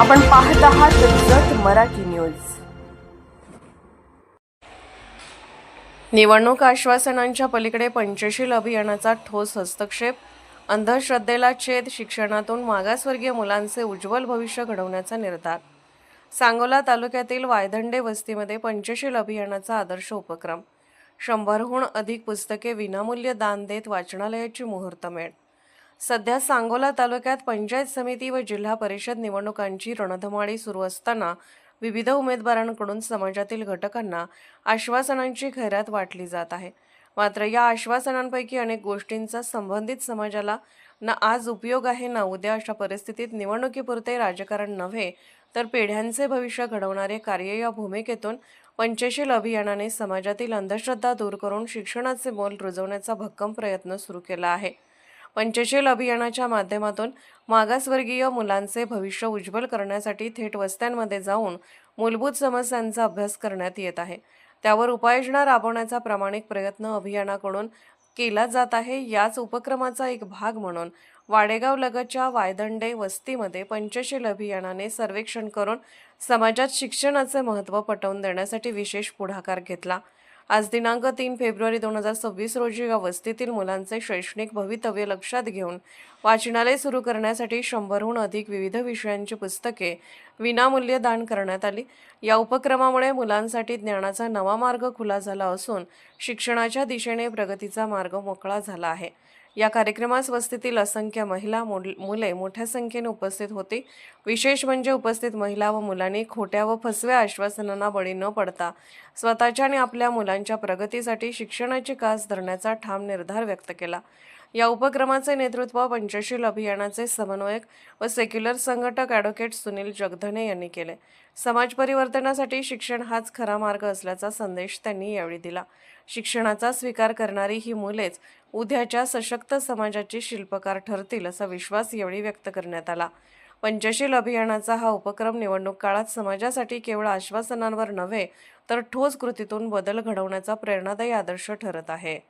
आपण पाहत आहात जत मराठी न्यूज. निवडणूक आश्वासनांच्या पलीकडे पंचशील अभियानाचा ठोस हस्तक्षेप अंधश्रद्धेला छेद शिक्षणातून मागासवर्गीय मुलांचे उज्ज्वल भविष्य घडवण्याचा निर्धार. सांगोला तालुक्यातील वायदंडे वस्तीमध्ये पंचशील अभियानाचा आदर्श उपक्रम. शंभरहून अधिक पुस्तके विनामूल्य दान देत वाचनालयाची मुहूर्तमेढ. सध्या सांगोला तालुक्यात पंचायत समिती व जिल्हा परिषद निवडणुकांची रणधुमाळी सुरू असताना विविध उमेदवारांकडून समाजातील घटकांना आश्वासनांची खैरात वाटली जात आहे. मात्र या आश्वासनांपैकी अनेक गोष्टींचा संबंधित समाजाला ना आज उपयोग आहे ना उद्या अशा परिस्थितीत निवडणुकीपुरते राजकारण नव्हे तर पिढ्यांचे भविष्य घडवणारे कार्य या भूमिकेतून पंचशील अभियानाने समाजातील अंधश्रद्धा दूर करून शिक्षणाचे मोल रुजवण्याचा भक्कम प्रयत्न सुरू केला आहे. पंचशील अभियानाच्या माध्यमातून मागासवर्गीय मुलांचे भविष्य उज्ज्वल करण्यासाठी थेट वस्त्यांमध्ये जाऊन मूलभूत समस्यांचा अभ्यास करण्यात येत आहे. त्यावर उपाययोजना राबवण्याचा प्रामाणिक प्रयत्न अभियानाकडून केला जात आहे. याच उपक्रमाचा एक भाग म्हणून वाडेगाव लगतच्या वायदंडे वस्तीमध्ये पंचशील अभियानाने सर्वेक्षण करून समाजात शिक्षणाचे महत्त्व पटवून देण्यासाठी विशेष पुढाकार घेतला. आज दिनांक तीन फेब्रुवारी दोन हजार सव्वीस रोजी या वस्तीतील मुलांचे शैक्षणिक भवितव्य लक्षात घेऊन वाचनालय सुरू करण्यासाठी शंभरहून अधिक विविध विषयांची पुस्तके विनामूल्य दान करण्यात आली. या उपक्रमामुळे मुलांसाठी ज्ञानाचा नवा मार्ग खुला झाला असून शिक्षणाच्या दिशेने प्रगतीचा मार्ग मोकळा झाला आहे. या कार्यक्रमास वस्तीतील असंख्य महिला मुले मोठ्या संख्येने उपस्थित होती. विशेष म्हणजे उपस्थित महिला व मुलांनी खोट्या व फसव्या आश्वासनांना बळी न पडता स्वतःच्या आणि आपल्या मुलांच्या प्रगतीसाठी शिक्षणाची कास धरण्याचा ठाम निर्धार व्यक्त केला. या उपक्रमाचे नेतृत्व पंचशील अभियानाचे समन्वयक व सेक्युलर संघटक ॲडव्होकेट सुनील जगधने यांनी केले. समाज परिवर्तनासाठी शिक्षण हाच खरा मार्ग असल्याचा संदेश त्यांनी यावेळी दिला. शिक्षणाचा स्वीकार करणारी ही मुलेच उद्याच्या सशक्त समाजाची शिल्पकार ठरतील असा विश्वास यावेळी व्यक्त करण्यात आला. पंचशील अभियानाचा हा उपक्रम निवडणूक काळात समाजासाठी केवळ आश्वासनांवर नव्हे तर ठोस कृतीतून बदल घडवण्याचा प्रेरणादायी आदर्श ठरत आहे.